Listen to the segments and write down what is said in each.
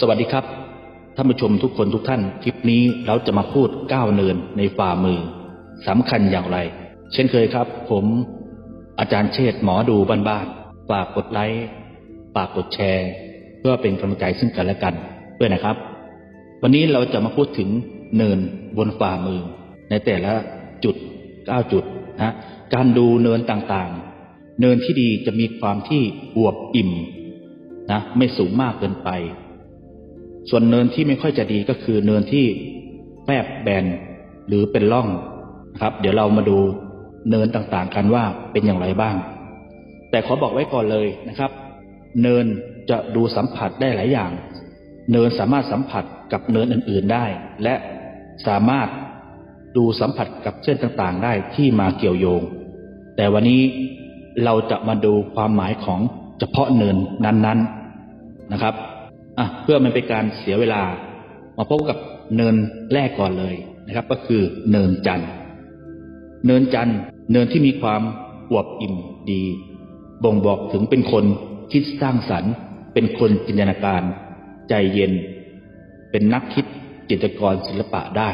สวัสดีครับท่านผู้ชมทุกคนทุกท่าน คลิปนี้เราจะมาพูดก้าวเนินในฝ่ามือสำคัญอย่างไร เช่นเคยครับ ผม อาจารย์เชษฐ์หมอดูบ้านๆฝากกดไลค์ฝากกดแชร์ เพื่อเป็นกำลังใจซึ่งกันและกันด้วยนะครับ วันนี้เราจะมาพูดถึงเนินบนฝ่ามือ ในแต่ละจุดเก้าจุดนะการดูเนินต่างๆ เนินที่ดีจะมีความที่อวบอิ่มนะไม่สูงมากเกินไป ส่วนเนินที่ไม่ค่อยจะดีก็คือเนินที่แฟบแบนหรือเป็นร่องนะครับ เดี๋ยวเรามาดูเนินต่างๆ กันว่าเป็นอย่างไรบ้าง แต่ขอบอกไว้ก่อนเลยนะครับ เนินจะดูสัมผัสได้หลายอย่าง เนินสามารถสัมผัสกับเนินอื่นๆได้ และสามารถดูสัมผัสกับเส้นต่างๆ ได้ที่มาเกี่ยวโยง แต่วันนี้เราจะมาดูความหมายของเฉพาะเนินนั้นๆนะครับ อะเพื่อไมันเป็นการเสียเวลา มาพบกับเนินแรกก่อนเลยนะครับ ก็คือเนินจันเนินจันเนินที่มีความอวบอิ่มดี บ่งบอกถึงเป็นคนคิดสร้างสรรค์ เป็นคนจินตนาการ ใจเย็น เป็นนักคิดจิตรกรศิลปะได้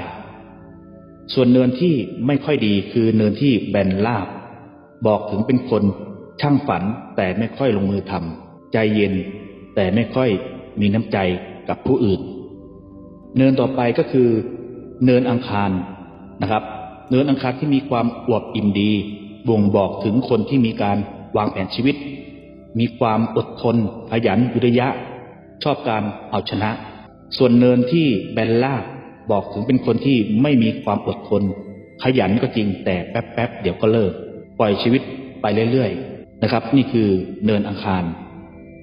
ส่วนเนินที่ไม่ค่อยดีคือเนินที่แบนราบ บอกถึงเป็นคนช่างฝันแต่ไม่ค่อยลงมือทำใจเย็นแต่ไม่ค่อย มีน้ำใจกับผู้อื่น เนินต่อไปก็คือเนินอังคารนะครับ เนินอังคารที่มีความอวบอิ่มดี บ่งบอกถึงคนที่มีการวางแผนชีวิต มีความอดทนขยันวิริยะ ชอบการเอาชนะ ส่วนเนินที่แบนล่าบอกถึงเป็นคนที่ไม่มีความอดทน ขยันก็จริงแต่แป๊บๆเดี๋ยวก็เลิก ปล่อยชีวิตไปเรื่อยๆนะครับ นี่คือเนินอังคาร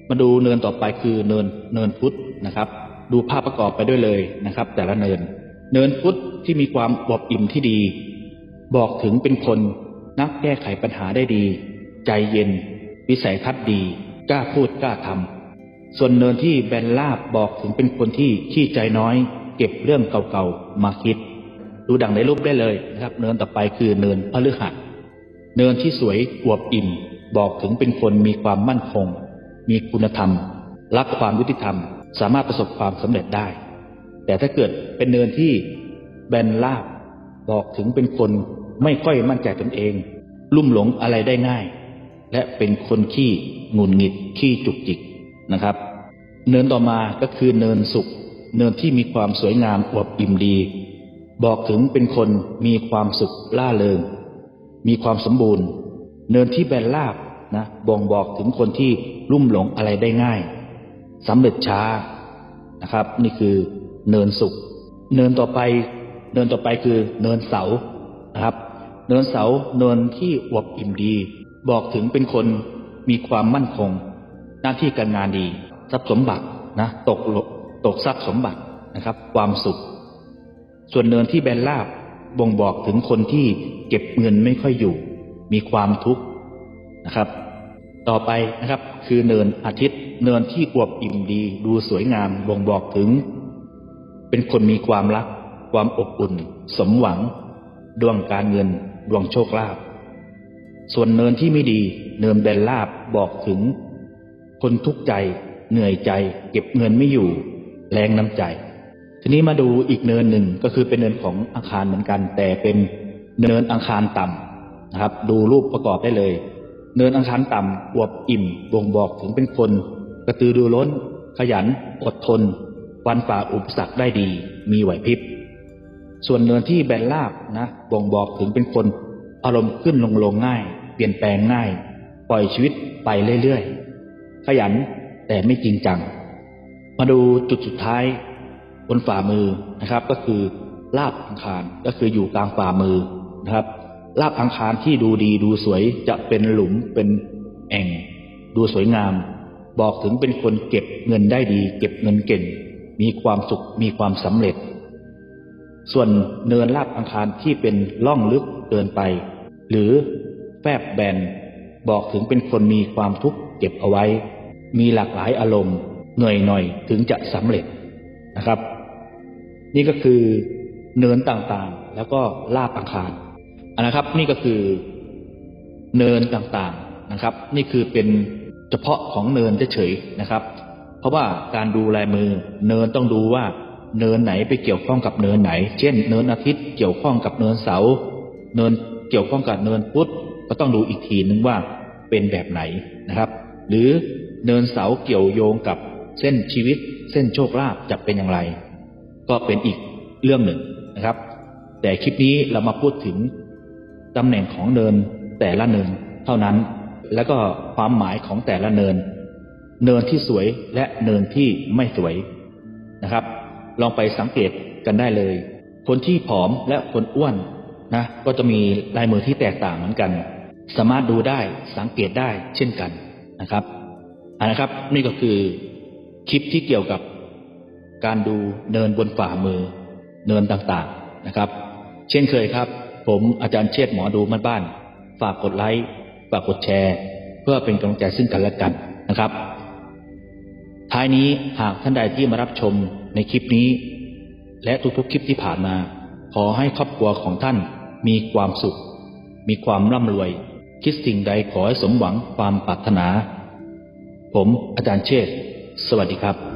มาดูเนินต่อไปคือเนินเนินพุทธนะครับ ดูภาพประกอบไปด้วยเลยนะครับ แต่ละเนิน เนินพุทธที่มีความอวบอิ่มที่ดี บอกถึงเป็นคนนักแก้ไขปัญหาได้ดี ใจเย็น วิสัยทัศน์ดีกล้าพูดกล้าทำส่วนเนินที่แบนลาบบอกถึงเป็นคนที่ขี้ใจน้อย เก็บเรื่องเก่าๆมาคิด ดูดังในรูปได้เลยนะครับ เนินต่อไปคือเนินพฤหัสเนินที่สวยอวบอิ่ม บอกถึงเป็นคนมีความมั่นคง มีคุณธรรม รักความยุติธรรม สามารถประสบความสำเร็จได้ แต่ถ้าเกิดเป็นเนินที่แบนลาบบอกถึงเป็นคนไม่ค่อยมั่นใจตนเอง ลุ่มหลงอะไรได้ง่าย และเป็นคนขี้หงุนหงิดขี้จุกจิกนะครับ เนินต่อมาก็คือเนินสุข เนินที่มีความสวยงามอวบอิ่มดี บอกถึงเป็นคนมีความสุขล่าเริงมีความสมบูรณ์ เนินที่แบนราบนะบ่งบอกถึงคนที่ ลุ่มหลงอะไรได้ง่ายสำเร็จช้านะครับ นี่คือเนินสุข เนินต่อไป เนินต่อไปคือเนินเสานะครับ เนินเสาเนินที่อวบอิ่มดี บอกถึงเป็นคนมีความมั่นคง หน้าที่การงานดี ทรัพย์สมบัตินะตกหลตกทรัพย์สมบัตินะครับ ความสุข ส่วนเนินที่แบนราบบ่งบอกถึงคนที่เก็บเงินไม่ค่อยอยู่ มีความทุกข์นะครับ ต่อไปนะครับ คือเนินอาทิตย์ เนินที่อวบอิ่มดี ดูสวยงามบ่งบอกถึง เป็นคนมีความรัก ความอบอุ่น สมหวัง ดวงการเงิน ดวงโชคลาภส่วนเนินที่ไม่ดี เนินแบนลาบบอกถึง คนทุกข์ใจ เหนื่อยใจ เก็บเงินไม่อยู่ แรงน้ำใจ ทีนี้มาดูอีกเนินหนึ่งก็คือเป็นเนินของอังคารเหมือนกัน แต่เป็นเนินอังคารต่ำนะครับ ดูรูปประกอบได้เลย เนินอังคารต่ำอวบอิ่มบ่งบอกถึงเป็นคน กระตือรือร้น ขยัน อดทนฟันฝ่าอุปสรรคได้ดี มีไหวพริบ ส่วนเนินที่แบนราบนะบ่งบอกถึงเป็นคน อารมณ์ขึ้นลงลงง่าย เปลี่ยนแปลงง่าย ปล่อยชีวิตไปเรื่อยๆ ขยันแต่ไม่จริงจัง มาดูจุดสุดท้ายบนฝ่ามือนะครับ ก็คือลาบอังคารก็คืออยู่กลางฝ่ามือนะครับ ลาบอังคารที่ดูดีดูสวยจะเป็นหลุมเป็นแอ่ง ดูสวยงาม บอกถึงเป็นคนเก็บเงินได้ดี เก็บเงินเก่ง มีความสุขมีความสำเร็จ ส่วนเนินลาบอังคารที่เป็นล่องลึกเกินไป หรือแฟบแบนบอกถึงเป็นคนมีความทุกข์เก็บเอาไว้ มีหลากหลายอารมณ์เหนื่อยหน่อยถึงจะสำเร็จนะครับ นี่ก็คือเนินต่างๆ แล้วก็ลาบอังคาร นนะครับนี่ก็คือเนินต่างๆนะครับ นี่คือเป็นเฉพาะของเนินเฉยๆนะครับ เพราะว่าการดูลายมือเนินต้องดูว่าเนินไหนไปเกี่ยวข้องกับเนินไหน เช่น เนินอาทิตย์เกี่ยวข้องกับเนินเสา เนินเกี่ยวข้องกับเนินพุธก็ต้องดูอีกทีนึงว่าเป็นแบบไหนนะครับ หรือเนินเสาเกี่ยวโยงกับเส้นชีวิต เส้นโชคลาภจะเป็นอย่างไร ก็เป็นอีกเรื่องหนึ่งนะครับ แต่คลิปนี้เรามาพูดถึง ตำแหน่งของเนินแต่ละเนินเท่านั้น แล้วก็ความหมายของแต่ละเนิน เนินที่สวยและเนินที่ไม่สวยนะครับ ลองไปสังเกตกันได้เลย คนที่ผอมและคนอ้วนนะก็จะมีลายมือที่แตกต่างเหมือนกัน สามารถดูได้สังเกตได้เช่นกันนะครับอันนะครับ นี่ก็คือคลิปที่เกี่ยวกับการดูเนินบนฝ่ามือเนินต่างๆนะครับ เช่นเคยครับ ผมอาจารย์เชษหมอดูบ้าบ้าน ฝากกดไลค์ฝากกดแชร์ เพื่อเป็นกำลังใจซึ่งกันและกันนะครับ ท้ายนี้หากท่านใดที่มารับชมในคลิปนี้ และทุกๆคลิปที่ผ่านมา ขอให้ครอบครัวของท่านมีความสุข มีความร่ำรวย คิดสิ่งใดขอให้สมหวังความปรารถนา ผมอาจารย์เชษสวัสดีครับ